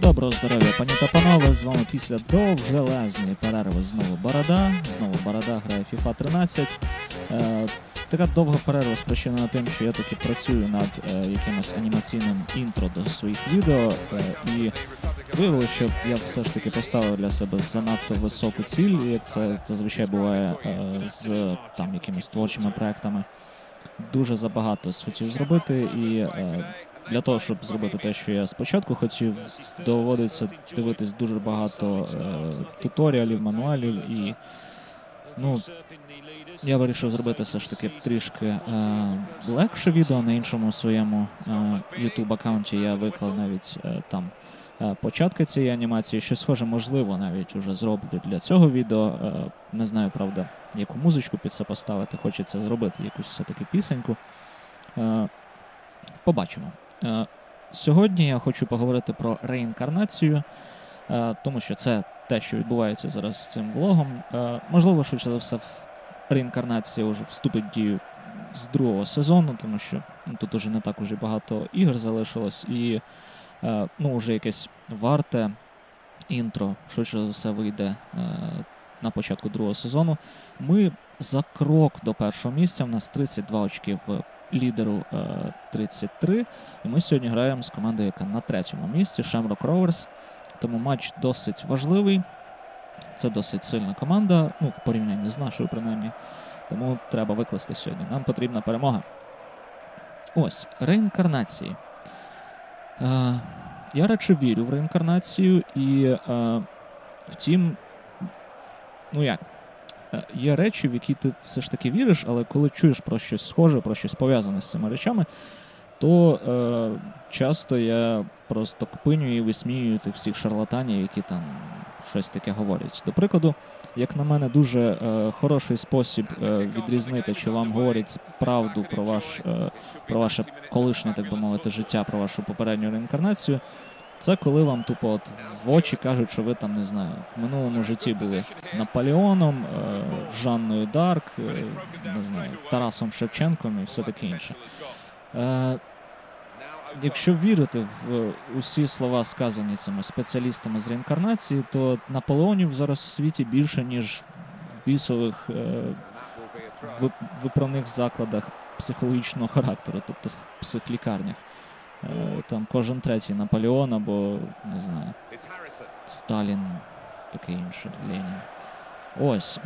Доброго здоров'я, пані та панове. З вами після довжелезної перерви знову Борода. Знову Борода грає FIFA 13. Така довга перерва спричинена тим, що я таки працюю над е, якимось анімаційним інтро до своїх відео. Е, і виявилося, що я все ж таки поставив для себе занадто високу ціль, як це зазвичай буває е, з там якимись творчими проектами. Дуже забагато хотів зробити, і е, для того, щоб зробити те, що я спочатку хотів, доводиться дивитись дуже багато е, туторіалів, мануалів, і ну, я вирішив зробити все ж таки трішки е, легше відео на іншому своєму е, YouTube аккаунті. Я виклав навіть е, там е, початки цієї анімації. Щось схоже, можливо, навіть уже зроблю для цього відео. Е, не знаю, правда, яку музичку під це поставити. Хочеться зробити якусь все-таки пісеньку. Е, побачимо. Е, Сьогодні я хочу поговорити про реінкарнацію, е, тому що це те, що відбувається зараз з цим влогом. Е, Можливо, швидше за все, реінкарнація вже вступить в дію з другого сезону, тому що ну, тут уже не так уже багато ігор залишилось, і е, ну, вже якесь варте інтро, швидше за все, вийде е, на початку другого сезону. Ми за крок до першого місця. У нас 32 очки в лідеру е, 33. І ми сьогодні граємо з командою, яка на третьому місці Shamrock Rovers. Тому матч досить важливий. Це досить сильна команда, ну, в порівнянні з нашою, принаймні. Тому треба викласти сьогодні. Нам потрібна перемога. Ось, реінкарнації. Е, я радше вірю в реінкарнацію, і е, втім, ну як, е, є речі, в які ти все ж таки віриш, але коли чуєш про щось схоже, про щось пов'язане з цими речами, то е, часто я просто кпиню і висміюю тих всіх шарлатанів, які там щось таке говорять. До прикладу, як на мене, дуже е, хороший спосіб е, відрізнити, чи вам говорять правду про ваш е, про ваше колишнє, так би мовити, життя, про вашу попередню реінкарнацію. Це коли вам тупо от в очі кажуть, що ви там не знаю, в минулому житті були Наполеоном, е, Жанною Дарк, е, не знаю, Тарасом Шевченком і все таке інше. Е, Якщо вірити в е, усі слова, сказані цими спеціалістами з реінкарнації, то Наполеонів зараз в світі більше, ніж в бісових е, виправних закладах психологічного характеру, тобто в психлікарнях. Е, Там кожен третій Наполеон або не знаю, Сталін, таке інше, Ленін. Ось.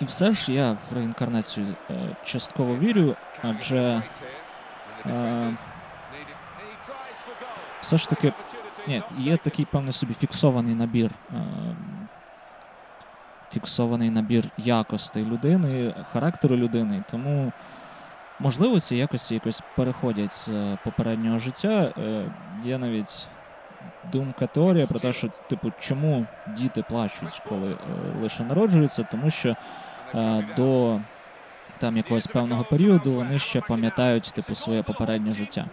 І все ж я в реінкарнацію частково вірю, адже е, все ж таки ні, є такий певний собі фіксований набір. Е, фіксований набір якостей людини, характеру людини. Тому, можливо, ці якості якось переходять з е, попереднього життя. Е, Є навіть думка теорія про те, що, типу, чому діти плачуть, коли е, лише народжуються, тому що до там якогось певного періоду вони ще пам'ятають типу своє попереднє життя.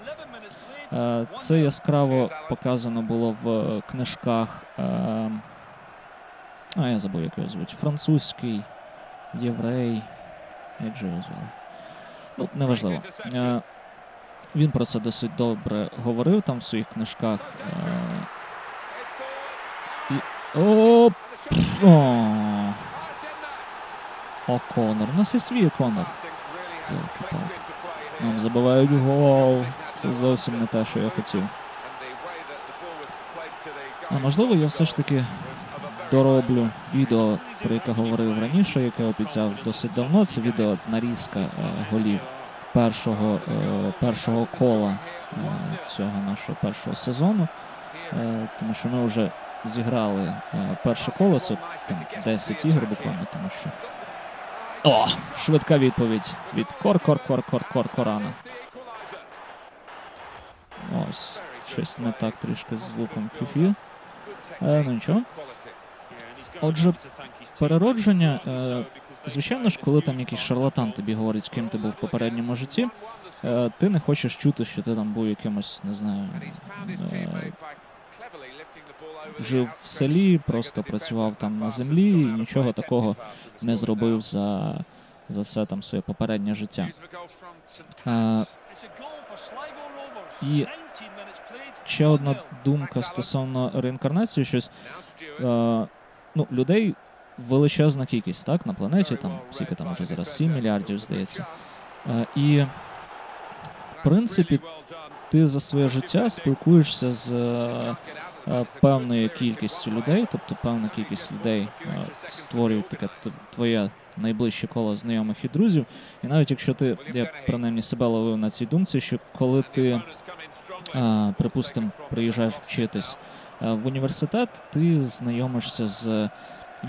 Е, Це яскраво показано було в книжках. е, А, я забув, як його звуть. Французький, єврей. Як же його звали? Ну, неважливо. Е, Він про це досить добре говорив там в своїх книжках. І... О! О! О'Конор. У нас є свій О'Конор. Нам забивають гол. Це зовсім не те, що я хотів. А можливо, я все ж таки дороблю відео, про яке говорив раніше, яке обіцяв досить давно. Це відео нарізка е, голів першого, е, першого кола е, цього нашого першого сезону. Тому що ми вже зіграли перше коло, це там 10 ігор буквально, тому що. О! Швидка відповідь від Кор-Кор-Кор-Кор-Кор-Корана. Ось, щось не так трішки з звуком фіфі. Е, ну нічого. Отже, переродження, е, звичайно ж, коли там якийсь шарлатан тобі говорить, ким ти був в попередньому житті, е, ти не хочеш чути, що ти там був якимось, не знаю, е, жив в селі, просто працював там на землі і нічого такого не зробив за за все там своє попереднє життя. Е, І ще одна думка стосовно реінкарнації, щось е, ну, людей величезна кількість, так, на планеті, там скільки там уже зараз 7 мільярдів, здається. Е, і в принципі, ти за своє життя спілкуєшся з е, е, певною кількістю людей, тобто певна кількість людей е, створюють таке твоє найближче коло знайомих і друзів. І навіть якщо ти, я принаймні себе ловив на цій думці, що коли ти, припустимо, приїжджаєш вчитись в університет, ти знайомишся з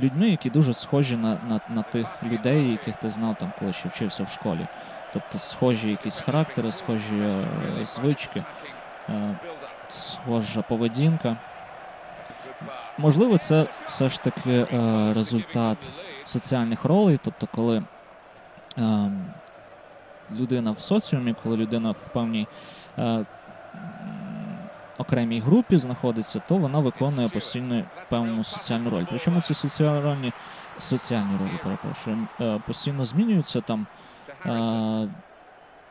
людьми, які дуже схожі на, на, на тих людей, яких ти знав там, коли ще вчився в школі. Тобто схожі якісь характери, схожі звички, схожа поведінка. Можливо, це все ж таки результат соціальних ролей, тобто, коли ем, людина в соціумі, коли людина в певній е, окремій групі знаходиться, то вона виконує постійно певну соціальну роль. Причому ці соціальні, соціальні ролі, перепрошую, е, постійно змінюються там. Е,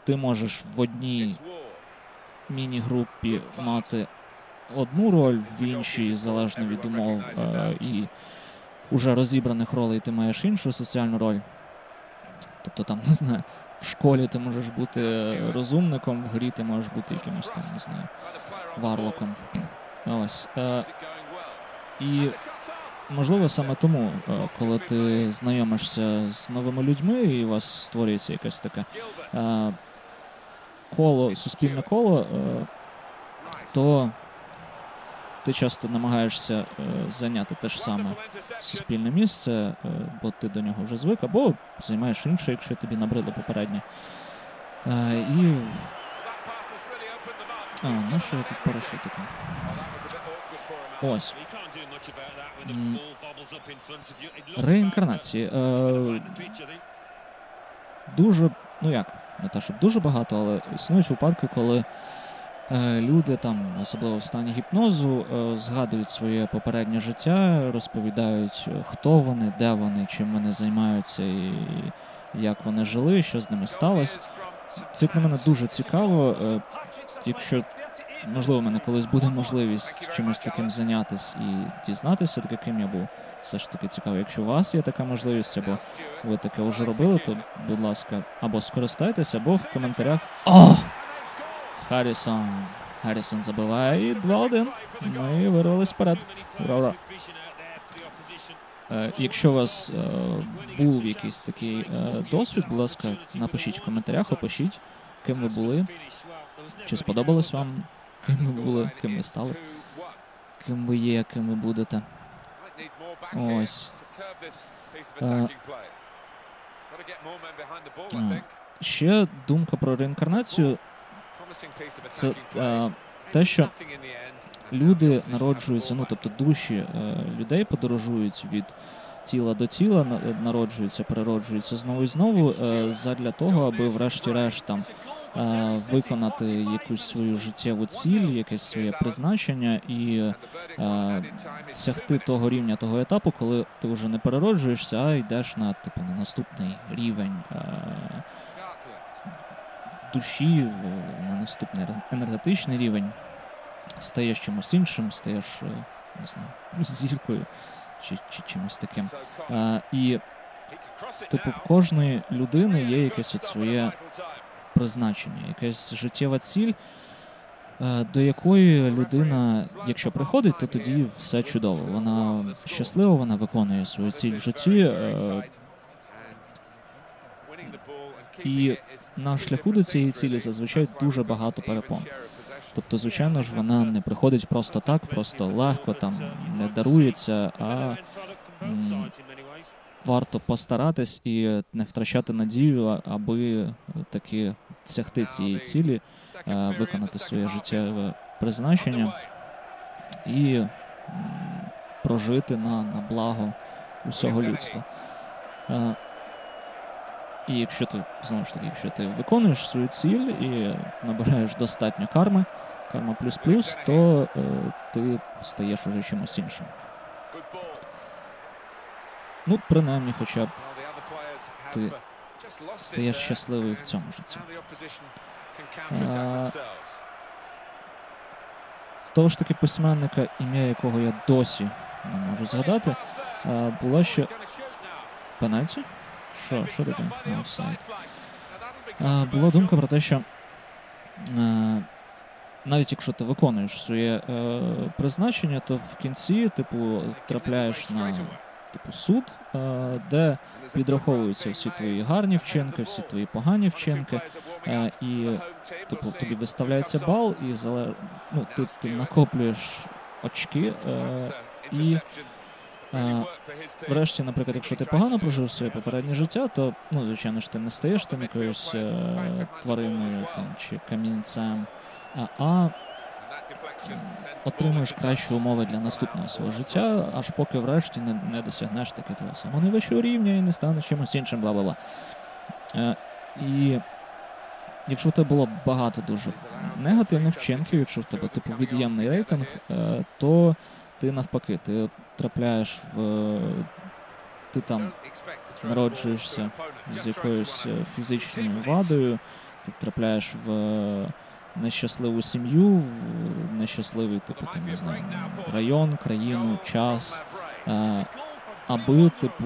ти можеш в одній міні-групі мати одну роль, в іншій, залежно від умов е, і уже розібраних ролей, ти маєш іншу соціальну роль. Тобто там, не знаю, в школі ти можеш бути розумником, в грі ти можеш бути якимось там, не знаю, варлоком. Ось. Е, і можливо саме тому, е, коли ти знайомишся з новими людьми, і у вас створюється якесь таке е, коло, суспільне коло, е, то ти часто намагаєшся е, зайняти те ж саме суспільне місце, е, бо ти до нього вже звик, або займаєш інше, якщо тобі набридло попереднє. Е, і. А, ну що я тут парашутиком? Ось. Реінкарнації. Е, дуже, ну як, не те, щоб дуже багато, але існують випадки, коли е, люди там, особливо в стані гіпнозу, е, згадують своє попереднє життя, розповідають, е, хто вони, де вони, чим вони займаються і як вони жили, що з ними сталося. Це як на мене дуже цікаво. Е, якщо можливо, в мене колись буде можливість чимось таким зайнятися і дізнатися, таки, ким я був. Все ж таки цікаво. Якщо у вас є така можливість, або ви таке вже робили, то, будь ласка, або скористайтеся, або в коментарях. О! Харрісон. Харрісон забиває і 2-1. Ми вирвались вперед. Е, якщо у вас е, був якийсь такий е, досвід, будь ласка, напишіть в коментарях, опишіть, ким ви були, чи сподобалось вам, ким ви були, ким ви стали, ким ви є, ким ви будете. Ось. Е, е, Ще думка про реінкарнацію це е, те, що люди народжуються, ну тобто душі е, людей подорожують від тіла до тіла, на- народжуються, перероджуються знову і знову е, задля того, аби врешті-решт там е, виконати якусь свою життєву ціль, якесь своє призначення і е, сягти того рівня, того етапу, коли ти вже не перероджуєшся, а йдеш на типу на наступний рівень. Душі, е, на наступний енергетичний рівень, стаєш чимось іншим, стаєш, е, не знаю, зіркою чи, чи чимось таким. Е, і, типу, в кожної людини є якесь от своє призначення, якась життєва ціль, е, до якої людина, якщо приходить, то тоді все чудово. Вона щаслива, вона виконує свою ціль в житті. І на шляху до цієї цілі зазвичай дуже багато перепон. Тобто, звичайно ж, вона не приходить просто так, просто легко там не дарується, а м, варто постаратись і не втрачати надію, аби таки сягти цієї цілі, е, виконати своє життєве призначення і м, прожити на, на благо усього людства. Е, І якщо ти знову ж таки, якщо ти виконуєш свою ціль і набираєш достатньо карми, карма плюс плюс, то е, ти стаєш уже чимось іншим. Ну, принаймні, хоча б ти стає щасливий в цьому житті. Е, того ж таки письменника, ім'я якого я досі не можу згадати, е, була ще пенальті. Що, що таке? Офсайд. Була думка про те, що е, навіть якщо ти виконуєш своє е, призначення, то в кінці, типу, трапляєш на типу суд, е, де підраховуються всі твої гарні вчинки, всі твої погані вчинки, і типу тобі виставляється бал, і ну, ти, ти накоплюєш очки. І е, Врешті, наприклад, якщо ти погано прожив своє попереднє життя, то ну звичайно ж ти не стаєш тим якоюсь е, твариною там чи камінцем, а, а отримуєш кращі умови для наступного свого життя, аж поки врешті не, не досягнеш таки твого самого найвищого рівня і не станеш чимось іншим, бла бла бла. Е, і якщо в тебе було багато дуже негативних вчинків, якщо в тебе типу від'ємний рейтинг, то ти навпаки, ти трапляєш в. Ти там народжуєшся з якоюсь е, фізичною вадою, ти трапляєш в е, нещасливу сім'ю, в нещасливий, типу, там, не знаю, район, країну, час, е, аби, типу,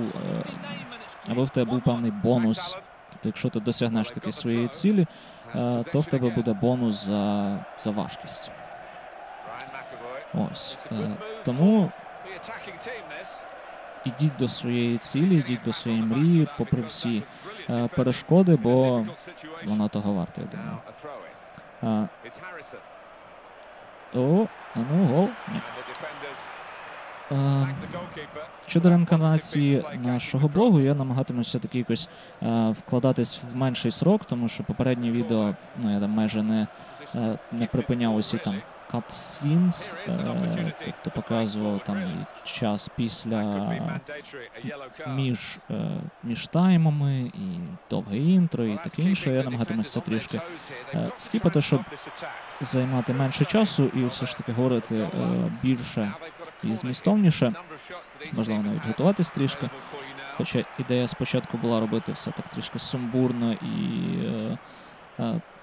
аби в тебе був певний бонус. Тобто, якщо ти досягнеш таки своєї цілі, то в тебе буде бонус за, за важкість. Ось. Е, тому ідіть до своєї цілі, ідіть до своєї мрії, попри всі е, перешкоди, бо воно того варте, я думаю. А, о, а ну гол. Ні. Е, щодо реінкарнації нашого блогу, я намагатимуся все-таки якось е, вкладатись в менший срок, тому що попереднє відео, ну я там майже не, е, не припиняв усі там cutscenes, е, тобто показував там час після між, е, між таймами і довге інтро, і таке інше. Я намагатимуся це трішки е, скіпати, щоб займати менше часу і все ж таки говорити більше і змістовніше. Можливо, навіть готуватись трішки. Хоча ідея спочатку була робити все так трішки сумбурно і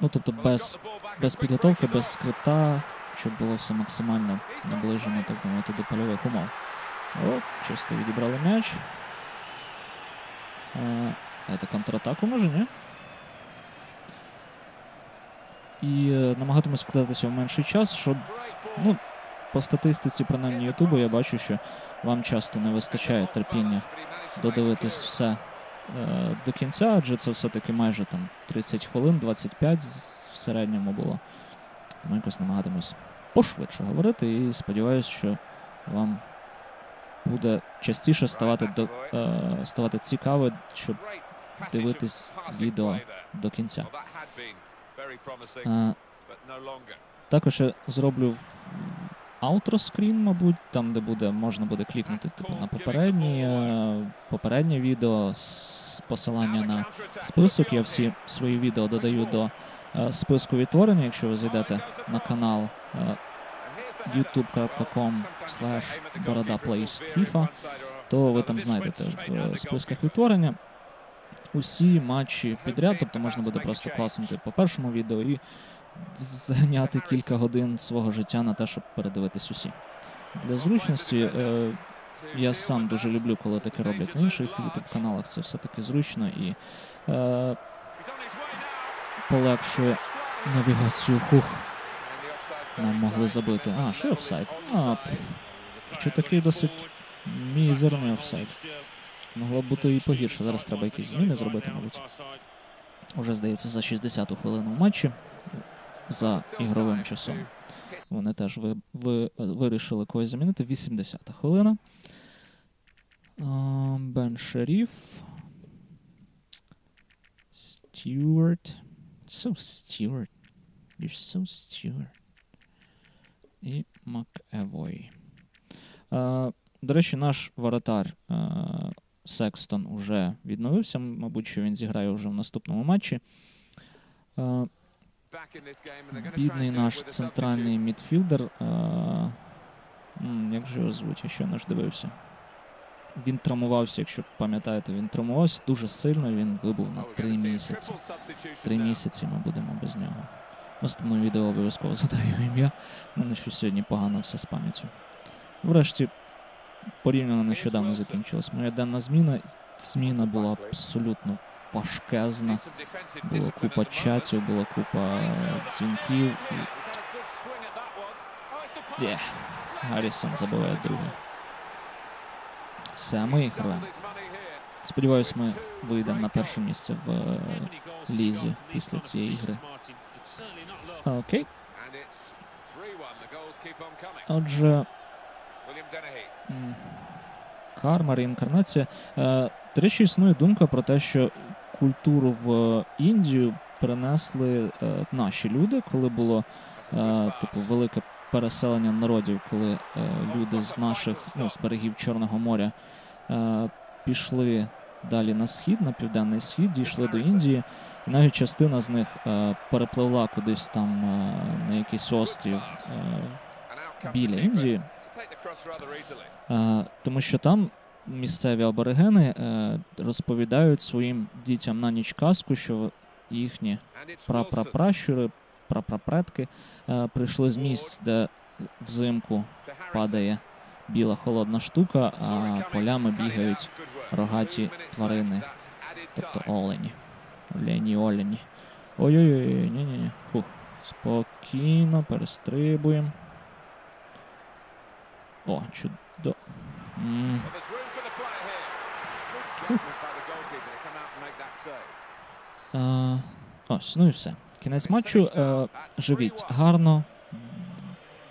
ну тобто без, без підготовки, без скрипта, щоб було все максимально наближено, так мовити, до польових умов. О, чисто відібрали м'яч. Е, Це контратаку може, ні? І е, намагатимусь вкладатися в менший час, щоб ну, по статистиці, принаймні Ютубу, я бачу, що вам часто не вистачає терпіння додивитись все е, до кінця, адже це все-таки майже там 30 хвилин, 25 в середньому було. Тому якось намагатимусь пошвидше говорити і сподіваюся, що вам буде частіше ставати, до, е, ставати цікаво, щоб дивитись відео до кінця. Е, також я зроблю аутроскрін, мабуть, там, де буде, можна буде клікнути типу, на попередні, е, попереднє відео з посилання на список. Я всі свої відео додаю до списку відтворення. Якщо ви зайдете на канал е, youtube.com slash FIFA, то ви там знайдете в е, списках відтворення усі матчі підряд, тобто можна буде просто класнути по першому відео і зайняти кілька годин свого життя на те, щоб передивитись усі. Для зручності е, я сам дуже люблю, коли таке роблять на інших youtube каналах. Це все таки зручно і е, полегшує навігацію. Хух, нам могли забити. А, ще офсайд. А. Чи такий досить мізерний офсайд. Могло б бути і погірше. Зараз треба якісь зміни зробити, мабуть. Уже здається, за 60-ту хвилину в матчі за ігровим часом. Вони теж ви, ви, вирішили когось замінити. 80-та хвилина. Бен Шеріф. Стюарт. So Stewart. You're so Stewart. І МакЕвой. А, До речі, наш воротар а, Секстон уже відновився. Мабуть, що він зіграє вже в наступному матчі. А, Бідний наш центральний мідфілдер. Як же його звуть? Я ще не ж дивився. Він травмувався, якщо пам'ятаєте, він травмувався дуже сильно. Він вибув на три місяці. Три місяці ми будемо без нього. В наступному відео обов'язково задаю ім'я. У мене щось сьогодні погано все з пам'яттю. Врешті, порівняно нещодавно закінчилась моя денна зміна. Зміна була абсолютно важкезна. Була купа чатів, була купа дзвінків. І... Гаррісон забиває другий. Все, ми рвемо. Сподіваюсь, ми вийдемо на перше місце в е, лізі після цієї гри. Окей. Отже, карма, реінкарнація. Е, До існує думка про те, що культуру в Індію принесли е, наші люди, коли було е, типу велике переселення народів, коли е, люди з наших ну, з берегів Чорного моря е, пішли далі на схід, на південний схід, дійшли до Індії, і навіть частина з них е, перепливла кудись там е, на якийсь острів е, біля Індії, е, тому що там місцеві аборигени е, розповідають своїм дітям на ніч казку, що їхні прапрапращури, прапрапредки е, прийшли з місць, де взимку падає біла холодна штука, а полями бігають рогаті тварини, тобто олені. Олені, олені. Ой-ой-ой, ні-ні-ні. Фух. Спокійно, перестрибуємо. О, чудо. М, е, ось, ну і все. Кінець матчу. Е, живіть гарно,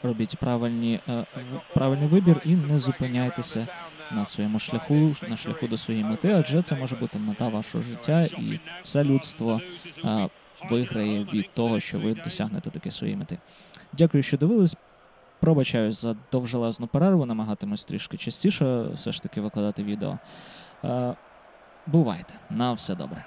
робіть правильні, е, правильний вибір і не зупиняйтеся на своєму шляху, на шляху до своєї мети, адже це може бути мета вашого життя, і все людство е, виграє від того, що ви досягнете таки своєї мети. Дякую, що дивились. Пробачаюсь за довжелезну перерву, намагатимусь трішки частіше все ж таки викладати відео. Бувайте, на все добре.